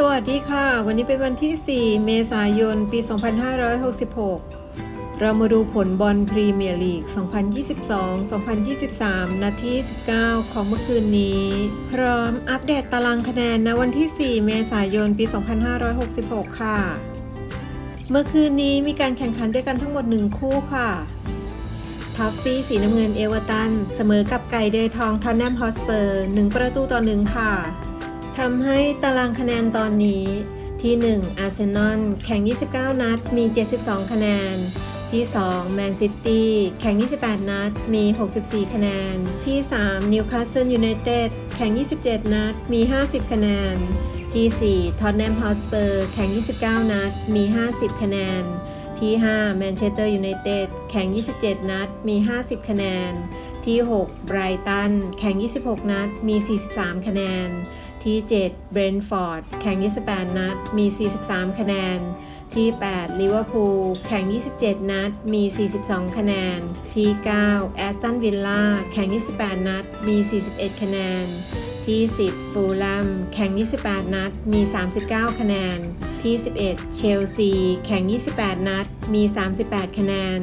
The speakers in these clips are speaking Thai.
สวัสดีค่ะ วันนี้เป็นวันที่ 4 เมษายน ปี 2566 เรามาดูผลบอลพรีเมียร์ลีก 2022-2023 นาที19 ของเมื่อคืนนี้ พร้อมอัปเดตตารางคะแนนณวันที่ 4 เมษายน ปี 2566 ค่ะ เมื่อคืนนี้มีการแข่งขันด้วยกันทั้งหมด 1 คู่ค่ะทัฟฟี่สีน้ำเงินเอเวอร์ตัน เสมอกับไก่เดยทองทอนแนมฮอสเปอร์ 1 ประตูต่อ 1 ค่ะ ทำให้ตารางคะแนนตอนนี้ที่ 1 อาร์เซนอลแข่ง 29 นัด มี 72 คะแนน ที่ 2 แมนซิตี้แข่ง 28 นัด มี 64 คะแนน ที่ 3 นิวคาสเซิลยูไนเต็ดแข่ง 27 นัด มี 50 คะแนน ที่ 4 ทอตแนมฮอสเปอร์แข่ง 29 นัด มี 50 คะแนน ที่ 5 แมนเชสเตอร์ยูไนเต็ดแข่ง 27 นัด มี 50 คะแนน ที่ 6 ไบรตัน แข่ง 26 นัด มี 43 คะแนน ที่7เบรนฟอร์ดแข่ง 28 นัด มี 43 คะแนน ที่8ลิเวอร์พูลแข่ง 27 นัด มี 42 คะแนน ที่9แอสตันวิลล่าแข่ง 28 นัด มี 41 คะแนน ที่ 10 ฟูลแลมแข่ง 28 นัด มี 39 คะแนน ที่ 11 เชลซี แข่ง 28 นัด มี 38 คะแนน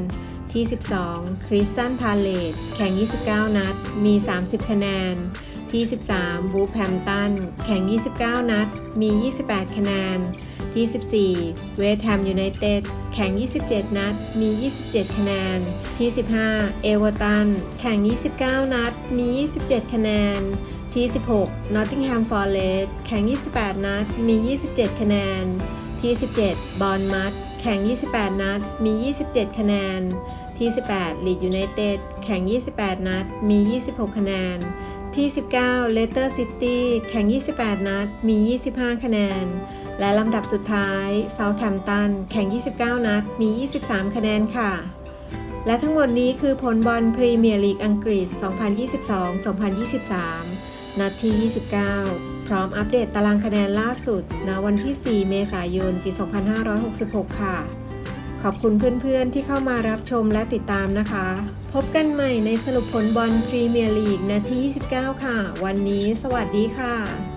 ที่ 12 คริสตันพาเลตแข่ง 29 นัด มี 30 คะแนน ที่13บูแพมตัน แข่ง 29 นัด มี 28 คะแนน ที่ 14 เวสต์แฮมยูไนเต็ด แข่ง 27 นัด มี 27 คะแนน ที่ 15 เอเวอร์ตัน แข่ง 29 นัด มี 27 คะแนน ที่ 16 นอตติงแฮมฟอร์เรสแข่ง 28 นัด มี 27 คะแนน ที่ 17 บอลมัด แข่ง 28 นัด มี 27 คะแนน ที่ 18 ลีดยูไนเต็ด แข่ง 28 นัด มี 26 คะแนน ที่ 19เลสเตอร์ซิตี้แข่ง 28 นัด มี 25 คะแนน และลำดับสุดท้ายเซาท์แฮมป์ตันแข่ง 29 นัด มี 23 คะแนนค่ะ และทั้งหมดนี้คือผลบอลพรีเมียร์ลีกอังกฤษ 2022-2023 นัดที่ 29 พร้อมอัปเดตตารางคะแนนล่าสุดณวันที่ 4 เมษายน ปี 2566 ค่ะ ขอบคุณเพื่อนๆที่เข้ามารับชมและติดตามนะคะ พบกันใหม่ในสรุปผลบอลพรีเมียร์ลีกนาที 29 ค่ะ วันนี้สวัสดีค่ะ